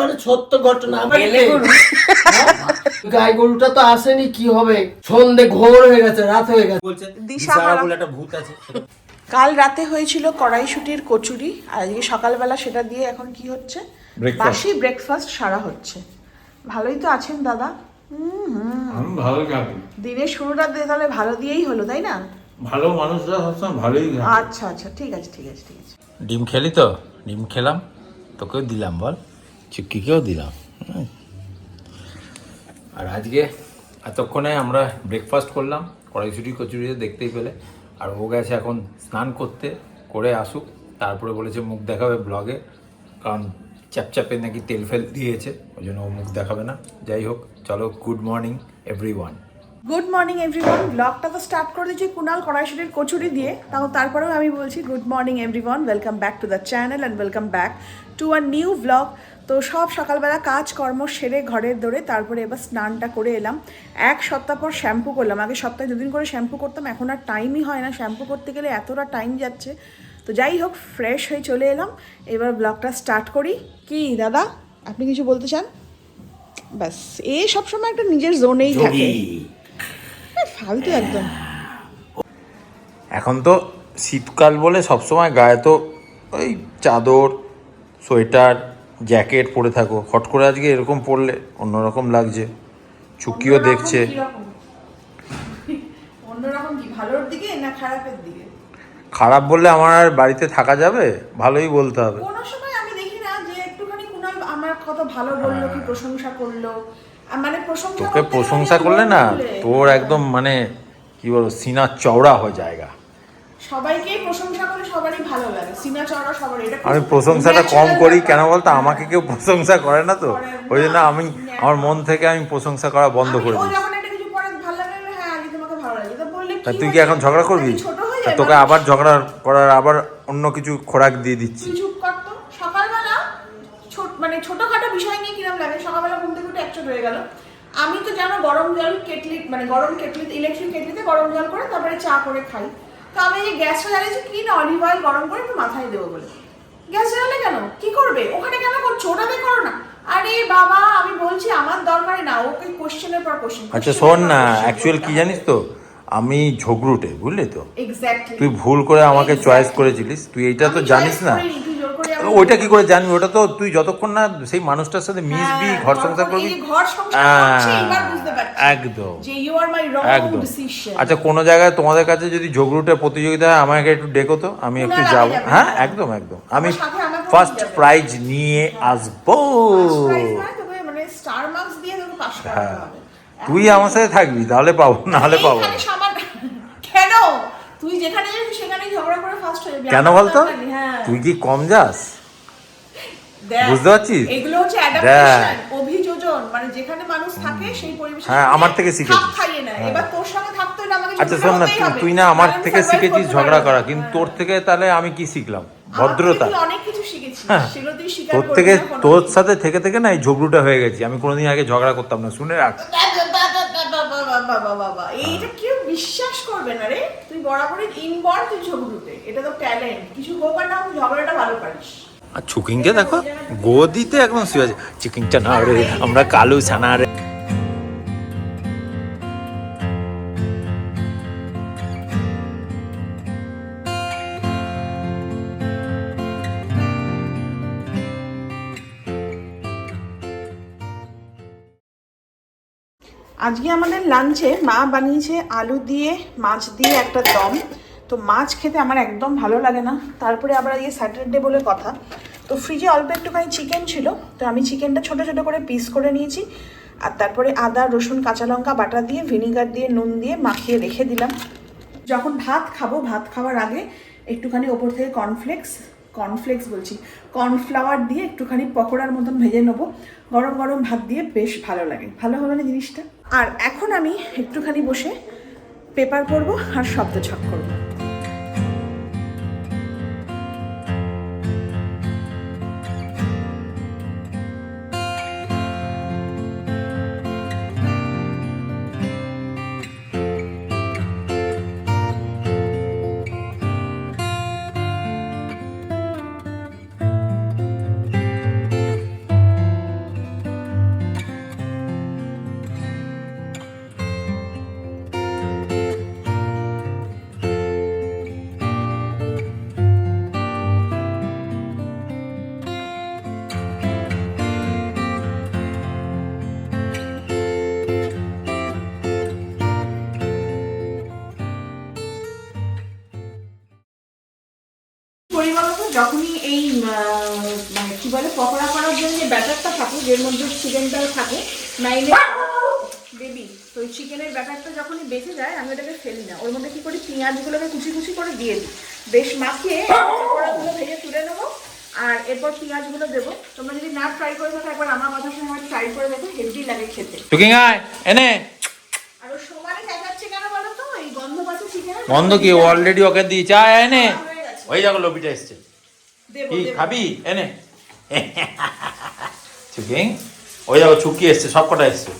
মানে সত্য ঘটনা গরু। গাই গরুটা তো আসেনি কি হবে? সন্ধে ঘোর হয়ে গেছে রাত হয়ে গেছে। বলছে দিশাহারা। দিশাহারা বলে একটা ভূত আছে। কাল রাতে হয়েছিল কড়াইশুটির কচুরি আর আজকে সকালবেলা সেটা দিয়ে এখন কি হচ্ছে? বাসি ব্রেকফাস্ট সারা হচ্ছে। ভালোই তো আছেন দাদা। আমি ভালো দিনের শুরুটা দিয়ে তাহলে ভালো দিয়েই হলো তাই না? ভালো মানুষরা সবসময় ভালোই আচ্ছা আচ্ছা ঠিক আছে ঠিক আছে ঠিক আছে। ডিম খেলি তো? ডিম খেলাম তোকেও দিলাম বল। চুক্কিকেও দিলাম? আর আজকে এতক্ষণে আমরা ব্রেকফাস্ট করলাম কড়াইশুটি কচুরি দেখতেই পেলে। আর ও গেছে এখন স্নান করতে করে আসুক। তারপরে বলেছে মুখ দেখাবে ব্লগে কারণ চ্যাপচ্যাপে নাকি তেল ফেল দিয়েছে ওই জন্য ও মুখ দেখাবে না। যাই হোক চলো good morning everyone good morning everyone ব্লগটা তো স্টার্ট করে দিয়েছি কুনাল কড়াইশুটির কচুরি দিয়ে। তাও তারপরেও আমি বলছি good morning everyone welcome back to the channel and welcome back to a new blog তো সব সকালবেলা কাজ কর্ম সেরে ঘরের দৌড়ে তারপরে এবার স্নানটা করে এলাম। এক সপ্তাহ পর শ্যাম্পু করলাম। আগে সপ্তাহে দুদিন করে শ্যাম্পু করতাম এখন আর টাইমই হয় না। শ্যাম্পু করতে গেলে এতটা টাইম যাচ্ছে। তো যাই হোক ফ্রেশ হয়ে চলে এলাম। এবার ব্লগটা স্টার্ট করি। কি দাদা আপনি কিছু বলতে চান? ব্যাস এ সবসময় একটা নিজের জোনেই থাকে। ফালতু একদম। এখন তো শীতকাল বলে সবসময় গায়ে তো ওই চাদর সোয়েটার জ্যাকেট পরে থাকো। হট করে আজকে এরকম পরলে অন্যরকম লাগছে। চুকিও দেখছে। খারাপ বললে আমার আর বাড়িতে থাকা যাবে? ভালোই বলতে হবে। কোনো সময় আমি দেখি না যে একটুখানি কুনাল আমার কথা ভালো বলল কি প্রশংসা করল। মানে প্রশংসা তোকে প্রশংসা করলে না তোর একদম মানে কি বলব সিনা চওড়া হয় জায়গা। সবাইকেই প্রশংসা করে সবারই ভালো লাগে সিনা সবারই। এটা আমি প্রশংসাটা কম করি কেন বলতো? আমাকে কেউ প্রশংসা করে না তো? ওই জন্য আমি আমার মন থেকে আমি প্রশংসা করা বন্ধ করে দিই। হ্যাঁ তো তা তুই কি এখন ঝগড়া করবি? তা তোকে আবার ঝগড়া করার আবার অন্য কিছু খোরাক দিয়ে দিচ্ছি। চুপ করতো সকালবেলা ছোট মানে ছোটখাটো বিষয় নিয়ে কিরম লাগে? সকালবেলা ঘুম থেকে উঠে একচোট হয়ে গেল। আমি তো জানো গরম জল কেটলি মানে গরম কেটলিতে ইলেকট্রিক কেটলিতে গরম জল করে তারপরে চা করে খাই। তো আমি যে গ্যাসটা জ্বালিয়েছি কি না অলিভ অয়েল গরম করে একটু মাথায় দেবো বলে। গ্যাস জ্বালালে কেন? কি করবে? ওখানে কেন করছ? ওটাতে করো না। আরে বাবা আমি বলছি আমার দরকারে না ওকে কোশ্চেনের পর কোশ্চেন আচ্ছা শোন না অ্যাকচুয়াল কি জানিস তো? আমি ঝগড়ুটে বুঝলি তো? তুই ভুল করে আমাকে চয়েস করেছিলিস। তুই এটা তো জানিস না। ওইটা কি করে জানবি? ওটা তো তুই যতক্ষণ না সেই মানুষটার সাথে মিশবি হ্যাঁ, ঘর সংসার করবি। পারছি। একদম। একদম। আচ্ছা কোনো জায়গায় তোমাদের কাছে যদি ঝগড়ুটে প্রতিযোগিতা হয় আমাকে একটু ডেকো তো আমি একটু যাব। হ্যাঁ একদম একদম। আমি ফার্স্ট প্রাইজ নিয়ে আসব। মানে হ্যাঁ। তুই আমার সাথে থাকবি তাহলে পাবো না। হলে পাবো কেন? তুই যেখানে যাবি সেখানেই ঝগড়া করে ফার্স্ট হয়ে যাবি। কেন বলতো? হ্যাঁ। তুই কি কম যাস? বুঝতে পারছিস? এগুলো হচ্ছে অ্যাডাপ্টেশন অভিযোজন। মানে যেখানে মানুষ থাকে সেই পরিবেশে হ্যাঁ, আমার থেকে। খাইয়ে নেয় এবার তোর সঙ্গে থাকতে হলে আমাকে আচ্ছা শোন না তুই- না আমার আমি থেকে শিখেছিস ঝগড়া করা কিন্তু হ্যাঁ। তোর থেকে তাহলে আমি কি শিখলাম? ভদ্রতা। অনেক কিছু শিখেছিস। হ্যাঁ। সেগুলো তুই স্বীকার তোর থেকে তোর সাথে থেকে থেকে না এই ঝগড়ুটা হয়ে গেছি। আমি কোনোদিন আগে ঝগড়া করতাম না। শুনে রাখ। বাবা এইটা কেউ বিশ্বাস করবে না রে। তুই বরাবরই ইনবর্ন তুই ঝগড়ুতে। এটা তো ট্যালেন্ট কিছু হোক আর না ঝগড়াটা ভালো পারিস। আর চুকিংকে দেখো, গদিতে একদম শুয়ে আছে। চিকিংটা না রে, আমরা কালু ছানা রে। আজকে আমাদের লাঞ্চে মা বানিয়েছে আলু দিয়ে, মাছ দিয়ে একটা দম। তো মাছ খেতে আমার একদম ভালো লাগে না। তারপরে আবার আজকে স্যাটারডে বলে কথা। তো ফ্রিজে অল্প একটুখানি চিকেন ছিল। তো আমি চিকেনটা ছোট ছোট করে পিস করে নিয়েছি। আর তারপরে আদা, রসুন, কাঁচা লঙ্কা বাটা দিয়ে ভিনিগার দিয়ে, নুন দিয়ে মাখিয়ে রেখে দিলাম। যখন ভাত খাব, ভাত খাওয়ার আগে একটুখানি ওপর থেকে কর্নফ্লেক্স কর্নফ্লেক্স বলছি কর্নফ্লাওয়ার দিয়ে একটুখানি পকোড়ার মতন ভেজে নেব। গরম গরম ভাত দিয়ে বেশ ভালো লাগে। ভালো হবে না জিনিসটা? আর এখন আমি একটুখানি বসে পেপার পরবো আর শব্দ ছক করব। যখনই এই মানে কি বলে পকোড়া করার জন্য যে ব্যাটারটা থাকে যের মধ্যে চিকেনটা থাকে ম্যারিনেট বেবি তো ওই চিকেনের ব্যাটারটা যখনই বেঁচে যায় আমি ওটাকে ফেলি না। ওর মধ্যে কি করি? পেঁয়াজগুলোকে কুচি কুচি করে দিয়ে দিই। বেশ মাখিয়ে পকোড়াগুলো ভেজে তুলে নেব আর এরপর পেঁয়াজগুলো দেবো। তোমরা যদি না ট্রাই করে থাকো একবার আমার কথা শুনে আমার ট্রাই করে দেখো হেভি লাগে খেতে। আয় এনে। আর ও সমানে চেঁচাচ্ছে কেন বলো তো? এই গন্ধ পাচ্ছে চিকেনের বন্ধ কি? অলরেডি ওকে দিয়েছে। আয় এনে। ওই দেখো লোবিটা এসছে। কি খাবি এনে। চুকিং ওই দেখো চুকি এসছে সব কটা এসছে।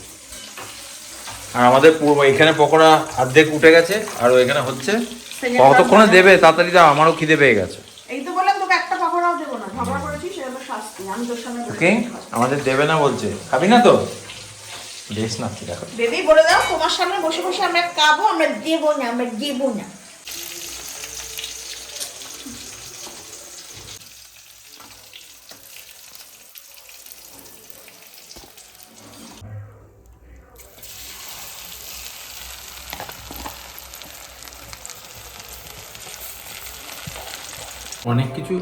আর আমাদের পূর্ব এখানে পকোড়া অর্ধেক উঠে গেছে আর এখানে হচ্ছে কতক্ষণে দেবে তাড়াতাড়ি দাও আমারও খিদে পেয়ে গেছে। এই তো বললাম তোকে একটা পকোড়াও দেবো না ঝগড়া করেছিস সেটা তো শাস্তি আমি তোর সামনে ওকে আমাদের দেবে না বলছে খাবি না তো? বেশ না ঠিক আছে। বেবি বলে দাও তোমার সামনে বসে বসে আমরা খাব আমরা দেবো না আমরা দেবো না। অনেক কিছু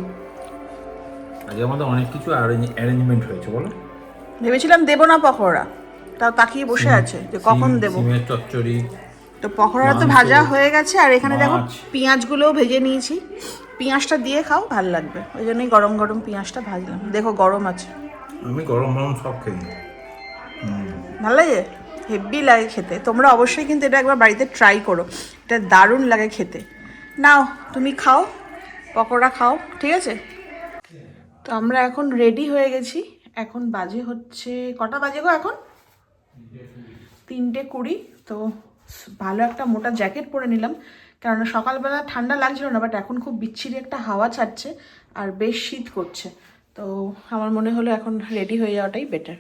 আজকে আমাদের অনেক কিছু অ্যারেঞ্জমেন্ট হয়েছে বলো। ভেবেছিলাম দেবো না পকোড়া তাও তাকিয়ে বসে আছে যে কখন দেবো। সিমের চচ্চড়ি তো পকোড়া তো ভাজা হয়ে গেছে আর এখানে দেখো। পেঁয়াজগুলোও ভেজে নিয়েছি। পেঁয়াজটা দিয়ে খাও ভালো লাগবে। ওই জন্যই গরম গরম পেঁয়াজটা ভাজলাম। দেখো গরম আছে। আমি গরম গরম সব খাই ভালো লাগে? হেভি লাগে খেতে। তোমরা অবশ্যই কিন্তু এটা একবার বাড়িতে ট্রাই করো। এটা দারুণ লাগে খেতে। নাও তুমি খাও। পকোড়া খাও, ঠিক আছে? তো আমরা এখন রেডি হয়ে গেছি। এখন বাজে হচ্ছে, কটা বাজে গো এখন? তিনটে কুড়ি। তো ভালো একটা মোটা জ্যাকেট পরে নিলাম। কারণ সকালবেলা ঠান্ডা লাগছিল না বাট এখন খুব বিচ্ছিরি একটা হাওয়া ছাড়ছে আর বেশ শীত করছে। তো আমার মনে হলো এখন রেডি হয়ে যাওয়াটাই বেটার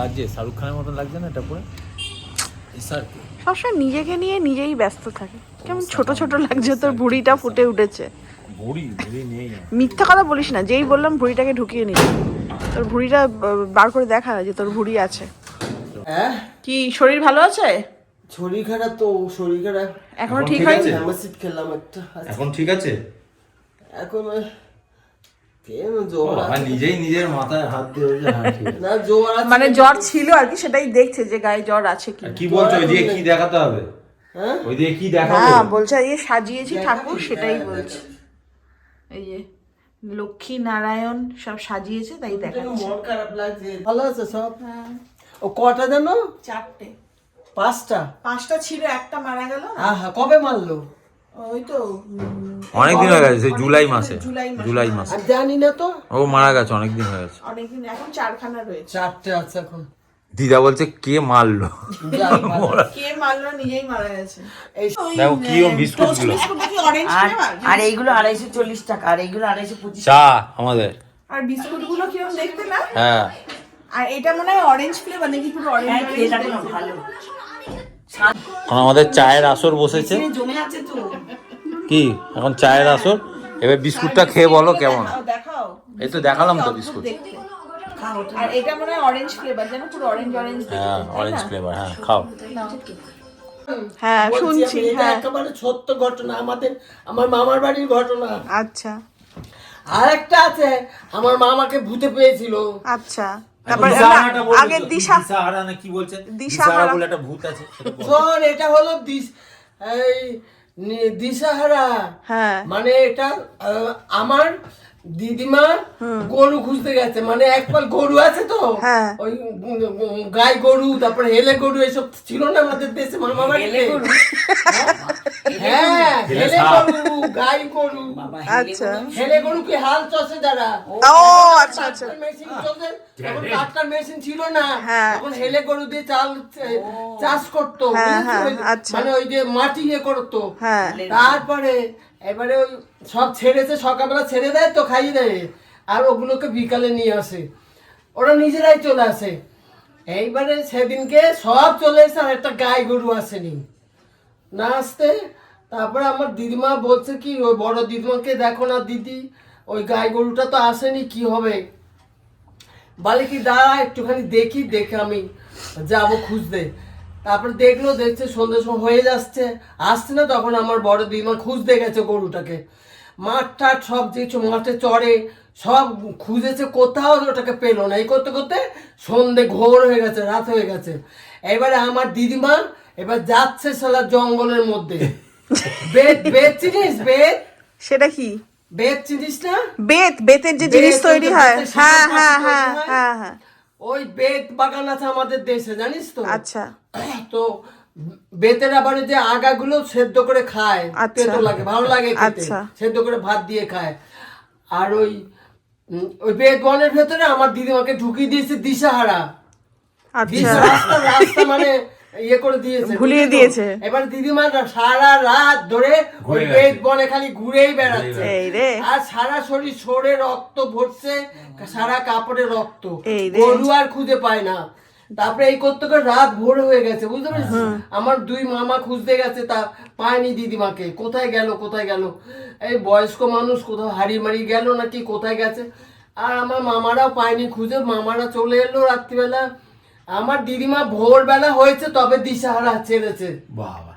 লাগছে? শাহরুখ খানের মতন লাগছে না এটা পরে? সবসময় নিজেকে নিয়ে নিজেই ব্যস্ত থাকে। কেমন ছোট ছোট লাগছে তোর ভুঁড়িটা ফুটে উঠেছে। ভুড়ি ভুড়ি নেই মিথ্যা কথা বলিস না যেই বললাম ভুড়িটাকে ঢুকিয়ে নিস তোর ভুড়িটা বার করে দেখা যে তোর ভুঁড়ি আছে। হ্যাঁ? কি শরীর ভালো আছে? শরীর খারাপ তো শরীর খারাপ। এখনও ঠিক হয়নি? খেলাম একটা। এখন ঠিক আছে? এখন মানে জ্বর ছিল আর কি সেটাই দেখছে যে গায়ে জ্বর আছে কি। কি বলছো ওই কি দেখাতে হবে? হ্যাঁ? ওই দিয়ে কি দেখাবো? হ্যাঁ বলছে এই সাজিয়েছি ঠাকুর সেটাই বলছে। এই যে লক্ষ্মী নারায়ণ সব সাজিয়েছে তাই দেখাচ্ছে। মন খারাপ লাগছে। ভালো আছে সব? ও কটা জানো চারটে। পাঁচটা? পাঁচটা ছিল একটা মারা গেল কবে মারলো? ওই তো অনেক দিন হয়ে গেছে সেই জুলাই মাসে জুলাই মাসে। জানি না তো? ও মারা গেছে অনেক দিন হয়ে গেছে। অনেকদিন এখন চারখানা রয়েছে। চারটে আছে এখন। দিদা বলছে কে মারলো? কে মারলো নিজেই মারা গেছে। দেখো কি ও বিস্কুটগুলো আর আর এইগুলো আড়াইশো চল্লিশ টাকা আর এইগুলো আড়াইশো পঁচিশ চা আমাদের। আর বিস্কুটগুলো কীরকম দেখতে না? হ্যাঁ। আর এটা মনে হয় অরেঞ্জ ফ্লেভার নাকি পুরো হ্যাঁ অরেঞ্জ দেখো ভালো। এখন আমাদের চায়ের আসর বসেছে। কি? এখন চায়ের আসর? এবার বিস্কুটটা খেয়ে বলো কেমন? দেখাও এই তো দেখালাম তো বিস্কুট। আর এটা মনে হয় অরেঞ্জ ফ্লেভার যেন পুরো অরেঞ্জ অরেঞ্জ হ্যাঁ অরেঞ্জ ফ্লেভার হ্যাঁ খাও। হ্যাঁ শুনছি হ্যাঁ। একেবারে সত্য ঘটনা আমাদের আমার মামার বাড়ির ঘটনা। আচ্ছা। আর একটা আছে আমার মামাকে ভূতে পেয়েছিল। আচ্ছা। তারপর আগে দিশা দিশাহারা না কি বলছে দিশাহারা। বলে একটা ভূত আছে শোন এটা হলো দিশ এই দিশাহারা হ্যাঁ। মানে এটা আহ, আমার দিদিমা গরু খুঁজতে গেছে মানে একবার গরু আছে তো। হ্যাঁ। ওই গাই গরু তারপরে হেলে গরু এসব ছিল না আমাদের দেশে মামা বাড়িতে হ্যাঁ ছেলে গরু গাই গরু। বাবা আচ্ছা। ছেলে গরু কি হাল চষে যারা? ও আচ্ছা আচ্ছা। মেশিন চলছে তখন কাটকার মেশিন ছিল না। হ্যাঁ। তখন হেলে গরু দিয়ে চাল চাষ করতো হ্যাঁ? হ্যাঁ, আচ্ছা। মানে ওই যে মাটি ইয়ে করতো। হ্যাঁ। তারপরে এবারে ওই সব ছেড়েছে, সকালবেলা ছেড়ে দেয়, তো খাইয়ে দেয়। আর ওগুলোকে বিকালে নিয়ে আসে। ওরা নিজেরাই চলে আসে। এইবারে সেদিনকে সব চলে এসে আর একটা গাই গরু আসেনি। না আসতে, তারপরে আমার দিদিমা বলছে কি, ওই বড় দিদিমাকে দেখো না দিদি, ওই গাই গরুটা তো আসেনি, কি হবে? বলে কি, দাঁড়া, একটুখানি দেখি, দেখে আমি যাব খুঁজতে। তারপরে দেখল দেখছে সন্ধ্যে সময় হয়ে যাচ্ছে। আসছে না তখন আমার বড় দিদিমা খুঁজতে গেছে গরুটাকে। মাঠ টাট সব কিছু মাঠে চড়ে সব খুঁজেছে কোথাও ওটাকে পেল না। এই করতে করতে সন্ধে ঘোর হয়ে গেছে রাত হয়ে গেছে। এবারে আমার দিদিমা এবার যাচ্ছে সালা জঙ্গলের মধ্যে। বেত বেত চিনিস বেত? সেটা কি? বেত চিনিস না? বেত বেতের যে জিনিস তৈরি হয়। বেতের হ্যাঁ শিকড় হ্যাঁ হ্যাঁ। হ্যাঁ হ্যাঁ। ওই বেত বাগান আছে আমাদের দেশে জানিস তো? আচ্ছা। তো বেতের আবার যে আগাগুলো সেদ্ধ করে খায় আচ্ছা। তেতো লাগে ভালো লাগে খেতে। আচ্ছা। সেদ্ধ করে ভাত দিয়ে খায়। আর ওই ওই বেত বনের ভেতরে আমার দিদিমাকে ঢুকিয়ে দিয়েছে দিশাহারা। দিশাহারা দিশা রাস্তা রাস্তা মানে ইয়ে করে দিয়েছে ভুলিয়ে দিয়েছে। এবার দিদিমা সারা রাত ধরে ওই গেছে। বনে খালি ঘুরেই বেড়াচ্ছে। এই রে। আর সারা শরীর সরে রক্ত ভরছে সারা কাপড়ে রক্ত। গরু আর খুঁজে পায় না। তারপরে এই করতে করে রাত ভোর হয়ে গেছে বুঝতে পেরেছিস? আমার দুই মামা খুঁজতে গেছে তা পায়নি দিদিমাকে। কোথায় গেল কোথায় গেল? এই বয়স্ক মানুষ কোথাও হারিয়ে মারি গেল নাকি কোথায় গেছে? আর আমার মামারাও পায়নি খুঁজে মামারা চলে এলো রাত্রিবেলা। আমার দিদিমা ভোরবেলা হয়েছে তবে দিশাহারা ছেড়েছে। বাবা।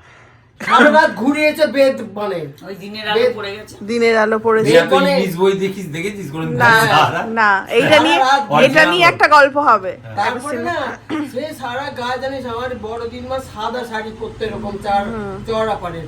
সারা রাত ঘুরিয়েছে বেদ মানে ওই দিনের আলো পড়ে গেছে? দিনের আলো পড়েছে। দিয়া তুই বনে- ইংলিশ বই দেখিস দেখেছিস কোনো না সারা না এইটা নিয়ে এটা নিয়ে একটা গল্প হবে। তারপরে না সে সারা গা জানিস আমার বড় দিনমা সাদা শাড়ি পরতে এরকম চার চড়া পাড়ের।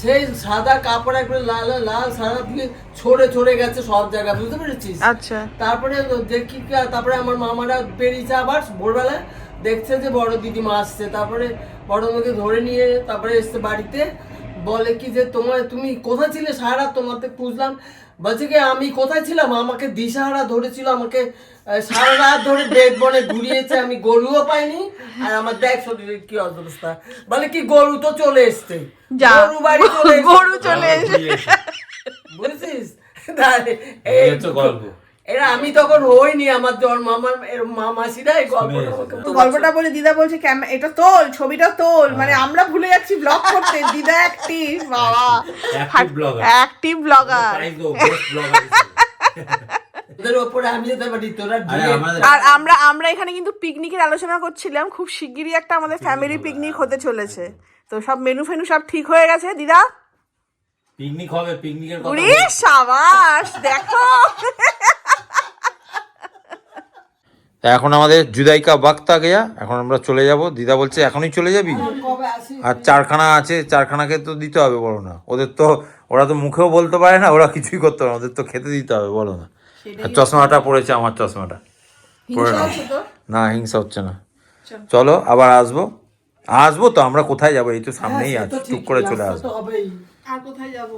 সেই সাদা কাপড় একবারে লাল লাল সাদা দিয়ে ছড়ে ছড়ে গেছে সব জায়গায় বুঝতে পেরেছিস? আচ্ছা। তারপরে দেখি তারপরে আমার মামারা বেরিয়েছে আবার ভোরবেলা দেখছে যে বড় দিদিমা আসছে তারপরে বড় মধ্যে ধরে নিয়ে তারপরে এসছে বাড়িতে বলে কি যে তোমার তুমি কোথায় ছিলে? সারা তোমাকে খুঁজলাম বলছে কি আমি কোথায় ছিলাম? আমাকে দিশাহারা ধরেছিল আমাকে সারা রাত ধরে বেদ বনে ঘুরিয়েছে আমি গরুও পাইনি। আর আমার দেখ শরীরের কি অবস্থা। বলে কি গরু তো চলে এসছে। গরু বাড়ি চলে এসছে। গরু চলে এসছে। বুঝছিস? এই তো গল্প। এরা আমি তখন হইনি আমার জন্ম আমার এর মা মাসিরা এই গল্পটা তো গল্পটা বলে দিদা বলছে ক্যামেরা এটা তোল ছবিটা তোল মানে আমরা ভুলে যাচ্ছি ব্লগ করতে দিদা অ্যাক্টিভ বাবা। অ্যাক্টিভ ব্লগার তোরা আর আমরা আমরা এখানে কিন্তু পিকনিকের আলোচনা করছিলাম খুব শিগগিরই একটা আমাদের ফ্যামিলি পিকনিক হতে চলেছে। তো সব মেনু ফেনু সব ঠিক হয়ে গেছে দিদা? পিকনিক হবে পিকনিকের কথা সাবাস দেখো। তা এখন আমাদের জুদাইকা বাক্তা গেয়া এখন আমরা চলে যাব। দিদা বলছে এখনই চলে যাবি? আর চারখানা আছে চারখানাকে তো দিতে হবে বলো না। ওদের তো ওরা তো মুখেও বলতে পারে না ওরা কিছুই করতে পারে না ওদের তো খেতে দিতে হবে বলো না। আর চশমাটা পড়েছে আমার চশমাটা। পড়ে না না হিংসা হচ্ছে না। চলো। আবার আসব। আসব তো আমরা কোথায় যাব? এই তো সামনেই হ্যাঁ, আছে টুক করে চলে আসব। আর কোথায় যাব?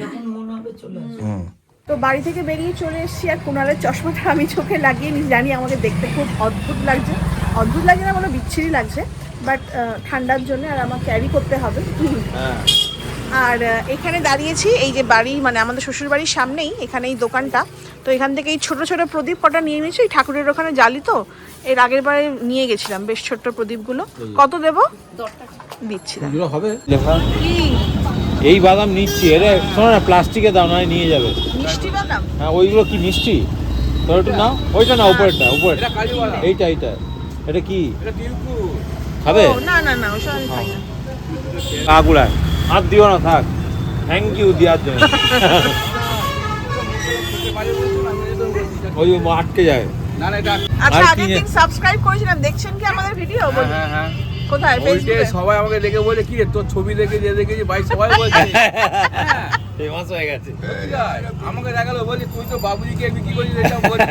যখন মন হবে চলে আসবে। হুম। তো বাড়ি থেকে বেরিয়ে চলে এসেছি আর কুণালের চশমাটা আমি চোখে লাগিয়ে নিই জানি আমাকে দেখতে খুব অদ্ভুত লাগছে। অদ্ভুত লাগছে না বলো বিচ্ছিরি লাগছে বাট ঠান্ডার জন্য আর আমার ক্যারি করতে হবে। আর এখানে দাঁড়িয়েছি এই যে বাড়ি মানে আমাদের শ্বশুর বাড়ির সামনেই এখানে এই দোকানটা। তো এখান থেকে এই ছোটো ছোটো প্রদীপ কটা নিয়ে নিয়েছি ঠাকুরের ওখানে জ্বালি তো এর আগের বারে নিয়ে গেছিলাম বেশ ছোট্ট প্রদীপগুলো। কত দেবো? দিচ্ছি। হবে? এই বাদাম নিচ্ছি এরে শোনো না প্লাস্টিকে দাও নয় নিয়ে যাবে। মিষ্টি বাদাম? হ্যাঁ ওইগুলো কি মিষ্টি? তোর একটু নাও ওইটা না উপরেরটা উপরেরটা এইটা এইটা। এটা কি? খাবে? না না না ওসব আমি খাই না। আগুলায় হাত দিও না থাক। থ্যাংক ইউ দেওয়ার জন্য। ওই আটকে যায়। আচ্ছা দিন সাবস্ক্রাইব করেছিলাম দেখছেন কি আমাদের ভিডিও হ্যাঁ হ্যাঁ। কোথায়? ফেসবুকে সবাই আমাকে দেখে বলে কি রে তোর ছবি দেখে যে দেখেছি ভাই সবাই বলছে। হ্যাঁ, ফেমাস হয়ে গেছে। আমাকে দেখাল বলি তুই তো বাবুজিকে বিক্রি করিস এটা বলছি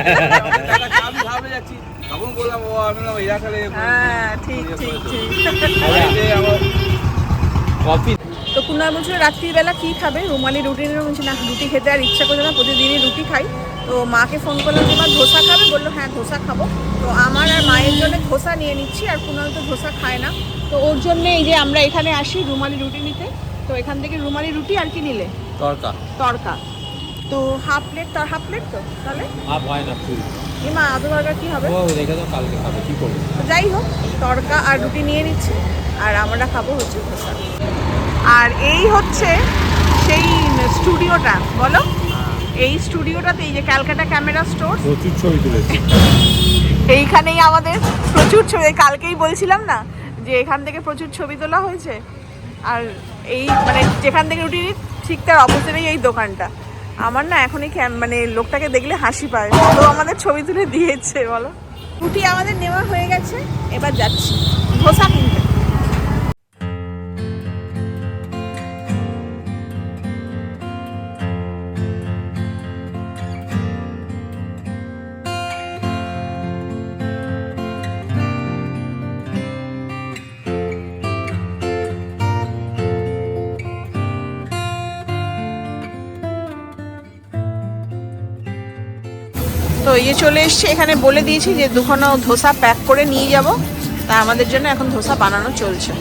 আমি ভাবে যাচ্ছি তখন বললাম ও আমি বললাম এরা তাহলে হ্যাঁ ঠিক ঠিক ঠিক। কফি তো কুনাল বলছিল রাত্রিবেলা কী খাবে? রুমালি রুটি বলছি না রুটি খেতে আর ইচ্ছা করছে না প্রতিদিনই রুটি খাই। তো মাকে ফোন করলাম যে মা ধোসা খাবে? বলল হ্যাঁ ধোসা খাব। তো আমার আর মায়ের জন্য ধোসা নিয়ে নিচ্ছি আর কুনাল তো ধোসা খায় না। তো ওর জন্য এই যে আমরা এখানে আসি রুমালি রুটি নিতে তো এখান থেকে রুমালি রুটি আর কি নিলে? তরকা। তড়কা তো হাফ প্লেট তার হাফ প্লেট তো? তাহলে? আপ হয় না ফুল। আদু কী হবে? ও রেখে তো কালকে খাবে কি করব? যাই হোক তরকা আর রুটি নিয়ে নিচ্ছি আর আমরা খাব হচ্ছে ধোসা। আর এই হচ্ছে সেই স্টুডিওটা বলো? এই স্টুডিওটাতে এই যে ক্যালকাটা ক্যামেরা স্টোর। প্রচুর ছবি তুলেছি। এইখানেই আমাদের প্রচুর ছবি কালকেই বলছিলাম না যে এখান থেকে প্রচুর ছবি তোলা হয়েছে। আর এই মানে যেখান থেকে রুটি নিই, ঠিক তার অপোজিটেই এই দোকানটা। আমার না এখনই মানে লোকটাকে দেখলে হাসি পায় তো আমাদের ছবি তুলে দিয়েছে বলো? রুটি আমাদের নেওয়া হয়ে গেছে এবার যাচ্ছি। ধোসা কিনতে। তো ইয়ে চলে এসছে। এখানে বলে দিয়েছি যে দুখানা ধোসা প্যাক করে নিয়ে যাব। তা আমাদের জন্য এখন ধোসা বানানো চলছে।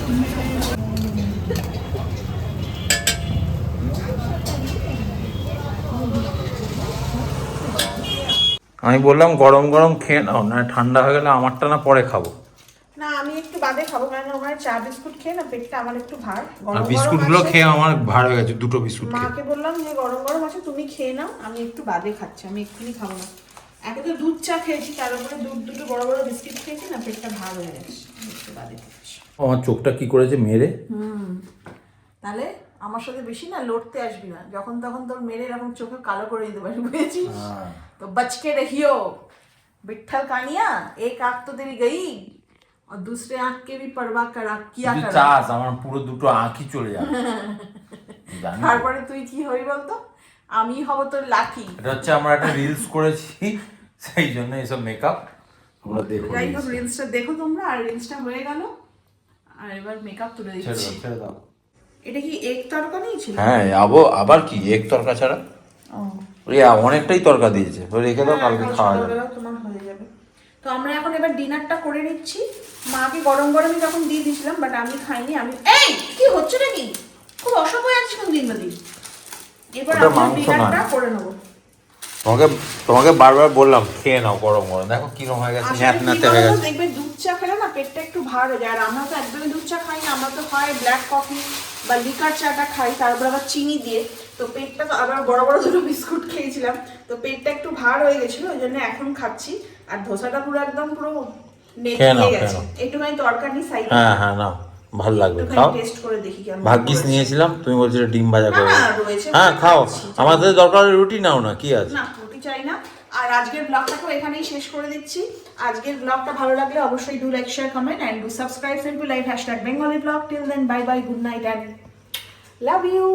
আমি বললাম গরম গরম খেয়ে নাও না ঠান্ডা হয়ে গেলে আমারটা না পরে খাব। না আমি একটু বাদে খাব কারণ ওখানে চা বিস্কুট খেয়ে না পেটটা আমার একটু ভার। গরম আর গরম বিস্কুটগুলো খেয়ে আমার ভার হয়ে গেছে দুটো বিস্কুট খেয়ে। মাকে বললাম যে গরম গরম আছে তুমি খেয়ে নাও আমি একটু বাদে খাচ্ছি আমি এক্ষুনি খাব না। একে তো দুধ চা খেয়েছি তার উপরে দুধ দুটো বড় বড় বিস্কিট খেয়েছি না পেটটা ভার হয়ে গেছে। আমার চোখটা কি করেছে মেরে? হুম তাহলে আমার সাথে বেশি না লড়তে আসবি না। যখন তখন তোর মেরে এরকম চোখে কালো করে দিতে পারি বুঝেছিস? হ্যাঁ। তো বাচকে রহিও বিঠল কানিয়া এক আঁক তো তেরি গই আর দুসরে আঁখ কে ভি পরবা করা কিয়া করা? চাস আমার পুরো দুটো আঁকি চলে যাবে। তারপরে তুই কি হই বলতো? আমি হব তোর লাকি এটা হচ্ছে আমরা একটা রিলস করেছি সেই জন্য এসব মেকআপ আমরা দেখো যাই হোক রিলসটা দেখো তোমরা আর রিলসটা হয়ে গেল। আর এবার মেকআপ তুলে দিচ্ছি। ছেড়ে দাও। এটা কি এক তরকা নিয়েছিল হ্যাঁ আবো আবার কি এক তরকা ছাড়া? ওই অনেকটাই তরকা দিয়েছে। ওই রেখে দাও কালকে হ্যাঁ, খাওয়া যাবে। তোমার হয়ে যাবে। তো আমরা এখন এবার ডিনারটা করে নিচ্ছি। মাকে গরম গরমই যখন দিয়ে দিয়েছিলাম বাট আমি খাইনি আমি এই কি হচ্ছে নাকি খুব অসভ্য আছিস কোন দিন দিন এবার আমরা ডিনারটা করে নেব। তোমাকে তোমাকে বারবার বললাম খেয়ে নাও গরম গরম। দেখো কীরকম হয়ে গেছে হয়ে গেছে। দেখবে দুধ চা খেলে না পেটটা একটু ভার হয়ে যায়। আর আমরা তো একদমই দুধ চা খাই না আমরা তো হয় ব্ল্যাক কফি বা লিকার চাটা খাই তারপর আবার চিনি দিয়ে। তো পেটটা তো আবার বড় বড় দুটো বিস্কুট খেয়েছিলাম। তো পেটটা একটু ভার হয়ে গেছিল ওই জন্য এখন খাচ্ছি। আর ধোসাটা পুরো একদম পুরো হয়ে গেছে। একটুখানি তরকারি সাইড হ্যাঁ হ্যাঁ নাও। ভালো লাগবে খাও। ভাগ্যিস নিয়েছিলাম তুমি বলছিলে ডিম ভাজা করে হ্যাঁ খাও। আমাদের দরকার রুটি নাও না কি আছে? না রুটি চাই না। আর আজকের ব্লগটাকেও এখানেই শেষ করে দিচ্ছি। আজকের ব্লগটা ভালো লাগলে অবশ্যই do like share comment and do subscribe to life hashtag Bengali blog till then bye bye good night and love you